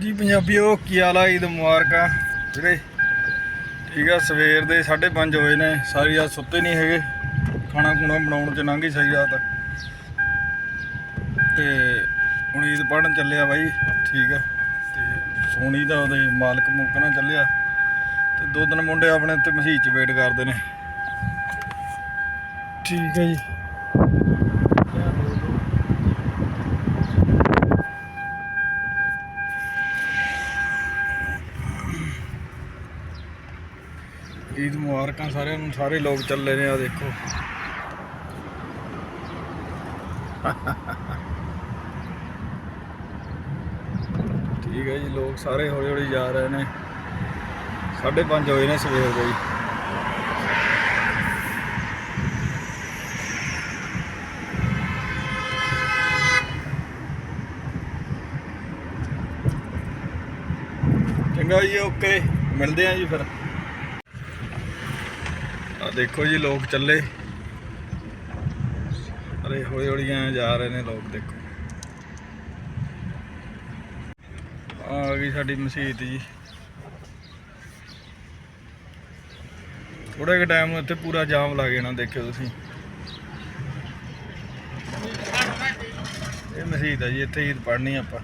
ਜੀ ਪੰਜਾਬੀਓ ਕੀ ਹਾਲ ਆ? ਈਦ ਮੁਬਾਰਕਾਂ ਵੀਰੇ। ਠੀਕ ਆ, ਸਵੇਰ ਦੇ 5:30 ਹੋਏ ਨੇ। ਸਾਰੀ ਰਾਤ ਸੁੱਤੇ ਨਹੀਂ ਹੈਗੇ। ਖਾਣਾ ਖੁਣਾ ਬਣਾਉਣ ਚ ਲੰਘ ਗਈ ਸਾਰੀ ਰਾਤ। ਤੇ ਹੁਣ ਈਦ ਪੜਨ ਚੱਲਿਆ ਬਾਈ। ਠੀਕ ਆ। ਤੇ ਸੋਨੀ ਦਾ ਉਹਦੇ ਮਾਲਕ ਮੁਲਕ ਨਾਲ ਚੱਲਿਆ। ਤੇ ਦੋ ਤਿੰਨ ਮੁੰਡੇ ਆਪਣੇ ਉੱਤੇ ਮਸੀਹ ਚ ਵੇਟ ਕਰਦੇ ਨੇ। ਠੀਕ ਹੈ ਜੀ। ਈਦ ਮੁਬਾਰਕਾਂ ਸਾਰਿਆਂ ਨੂੰ, ਸਾਰੇ ਲੋਕ ਚੱਲੇ ਨੇ ਆ ਦੇਖੋ। ਠੀਕ ਹੈ ਜੀ, ਲੋਕ ਸਾਰੇ ਹੌਲੀ ਹੌਲੀ ਜਾ ਰਹੇ ਨੇ। 5:30 ਹੋਏ ਨੇ ਸਵੇਰ ਦੇ ਜੀ ਚੰਗਾ ਜੀ, ਓਕੇ। ਮਿਲਦੇ ਆ ਜੀ ਫਿਰ। ਆ ਦੇਖੋ ਜੀ ਲੋਕ ਚੱਲੇ। ਅਰੇ ਹੌਲੀ ਹੌਲੀ ਐਂ ਜਾ ਰਹੇ ਨੇ ਲੋਕ, ਦੇਖੋ। ਆ ਗਈ ਸਾਡੀ ਮਸਜਿਦ ਜੀ। ਥੋੜੇ ਕੁ ਟਾਈਮ ਨੂੰ ਇੱਥੇ ਪੂਰਾ ਜਾਮ ਲੱਗ ਜਾਣਾ ਦੇਖਿਓ ਤੁਸੀਂ। ਇਹ ਮਸਜਿਦ ਹੈ ਜੀ, ਇੱਥੇ ਈਦ ਪੜ੍ਹਨੀ ਆਪਾਂ।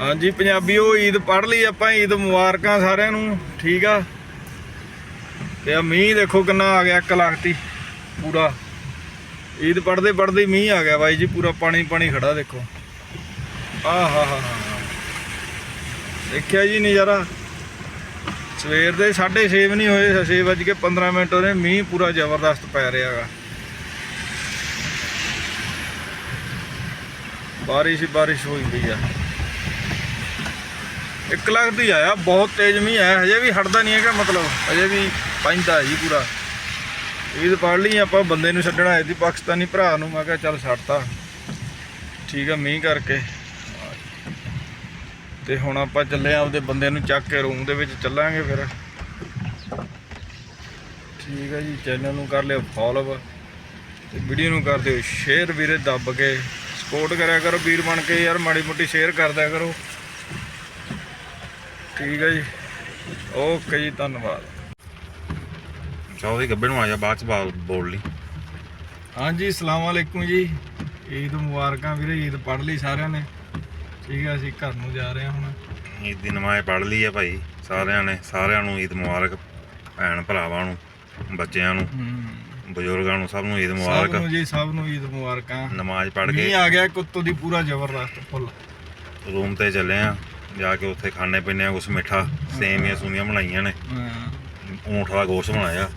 ਹਾਂਜੀ ਪੰਜਾਬੀਓ ਈਦ ਪੜ੍ਹ ਲਈ ਆਪਾਂ, ਈਦ ਮੁਬਾਰਕਾਂ ਸਾਰਿਆਂ ਨੂੰ, ਠੀਕ ਆ? ਤੇ ਆ ਮੀਂਹ ਦੇਖੋ ਕਿੰਨਾ ਆ ਗਿਆ, ਇੱਕ ਲਖਤੀ ਪੂਰਾ। ਈਦ ਪੜਦੇ ਪੜਦੇ ਮੀਂਹ ਆ ਗਿਆ ਬਾਈ ਜੀ, ਪੂਰਾ ਪਾਣੀ ਪਾਣੀ ਖੜਾ ਦੇਖੋ। ਆਹ, ਹਾ ਹਾ ਦੇਖਿਆ ਜੀ ਨਜ਼ਾਰਾ? ਸਵੇਰ ਦੇ 6:30 ਵੀ ਨਹੀਂ ਹੋਏ 6 ਵੱਜ ਕੇ 15 ਮਿੰਟ ਉਹਨੇ ਮੀਂਹ ਪੂਰਾ ਜ਼ਬਰਦਸਤ ਪੈ ਰਿਹਾ ਹੈਗਾ ਬਾਰਿਸ਼ ਹੀ ਬਾਰਿਸ਼ ਹੋਈ ਪਈ ਆ। ਇੱਕ ਲੱਖ ਦੀ ਆਇਆ, ਬਹੁਤ ਤੇਜ਼ ਮੀਂਹ ਆਇਆ, ਹਜੇ ਵੀ ਹਟਦਾ ਨਹੀਂ ਹੈਗਾ ਮਤਲਬ, ਹਜੇ ਵੀ ਪੈਂਦਾ ਜੀ ਪੂਰਾ। ਈਦ ਪੜ ਲਈ, ਆਪਾਂ ਬੰਦੇ ਨੂੰ ਛੱਡਣ ਆਏ ਸੀ ਪਾਕਿਸਤਾਨੀ ਭਰਾ ਨੂੰ, ਮੈਂ ਕਿਹਾ ਚੱਲ ਛੱਡਤਾ। ਠੀਕ ਆ, ਮੀਂਹ ਕਰਕੇ। ਤੇ ਹੁਣ ਆਪਾਂ ਚੱਲੇ ਆ ਆਪਦੇ ਬੰਦੇ ਨੂੰ ਚੱਕ ਕੇ ਰੂਮ ਦੇ ਵਿੱਚ ਚੱਲਾਂਗੇ ਫਿਰ। ਠੀਕ ਆ ਜੀ ਚੈਨਲ ਨੂੰ ਕਰ ਲਿਓ ਫੋਲੋ ਤੇ ਵੀਡੀਓ ਨੂੰ ਕਰ ਦਿਓ ਸ਼ੇਅਰ ਵੀਰੇ, ਦੱਬ ਕੇ। ਸਪੋਰਟ ਕਰਿਆ ਕਰੋ ਵੀਰ ਬਣ ਕੇ, ਯਾਰ ਮਾੜੀ ਮੋਟੀ ਸ਼ੇਅਰ ਕਰਦਿਆ ਕਰੋ। ਠੀਕ ਹੈ ਜੀ। ਓਕੇ ਜੀ ਧੰਨਵਾਦ। ਚਾ ਉਹਦੇ ਗੱਬੇ ਨੂੰ ਆ ਜਾ ਬਾਅਦ ਚ ਬਾਲ ਬੋਲ ਲਈ। ਹਾਂਜੀ ਅਸਲਾਮ ਅਲੈਕੁਮ ਜੀ। ਈਦ ਮੁਬਾਰਕਾਂ ਵੀਰੇ ਈਦ ਪੜ੍ਹ ਲਈ ਸਾਰਿਆਂ ਨੇ। ਠੀਕ ਹੈ ਅਸੀਂ ਘਰ ਨੂੰ ਜਾ ਰਹੇ ਹਾਂ ਹੁਣ। ਈਦ ਦੀ ਨਮਾਜ਼ ਪੜ੍ਹ ਲਈ ਆ ਭਾਈ ਸਾਰਿਆਂ ਨੇ ਸਾਰਿਆਂ ਨੂੰ ਈਦ ਮੁਬਾਰਕ ਭੈਣ ਭਰਾਵਾਂ ਨੂੰ ਬੱਚਿਆਂ ਨੂੰ ਬਜ਼ੁਰਗਾਂ ਨੂੰ ਸਭ ਨੂੰ ਈਦ ਸਭ ਮੁਬਾਰਕ। ਨੂੰ ਜੀ ਸਭ ਨੂੰ ਈਦ ਮੁਬਾਰਕਾਂ। ਨਮਾਜ਼ ਮੀਂਹ ਕੇ ਆ ਗਿਆ ਕੁੱਤੋਂ ਦੀ ਪੂਰਾ ਜ਼ਬਰਦਸਤ ਫੁੱਲ ਰੂਮ ਤੇ ਚੱਲੇ ਆ। ਜਾ ਕੇ ਉੱਥੇ ਖਾਣੇ ਪੀਣੇ ਆ ਕੁਛ ਮਿੱਠਾ ਸੇਮੀਆਂ ਸੂਮੀਆਂ ਬਣਾਈਆਂ ਨੇ। ਊਂਠ ਦਾ ਗੋਸ਼ਤ ਬਣਾਇਆ।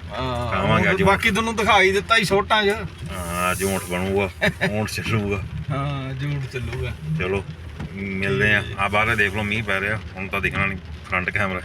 ਖਾਵਾਂਗੇ ਅੱਜ। ਬਾਕੀ ਤੁਹਾਨੂੰ ਦਿਖਾਈ ਦਿੱਤਾ ਹੀ ਛੋਟਾਂ 'ਚ ਹਾਂ, ਅੱਜ ਊਂਠ ਬਣੂਗਾ ਊਂਠ ਚੱਲੂਗਾ। ਹਾਂ ਜੂੜ ਚੱਲੂਗਾ। ਚਲੋ ਮਿਲਦੇ ਆ। ਆ ਬਾਹਰ ਦੇਖ ਲਓ ਮੀਂਹ ਪੈ ਰਿਹਾ ਹੁਣ ਤਾਂ ਦਿਖਣਾ ਨਹੀਂ ਫਰੰਟ ਕੈਮਰਾ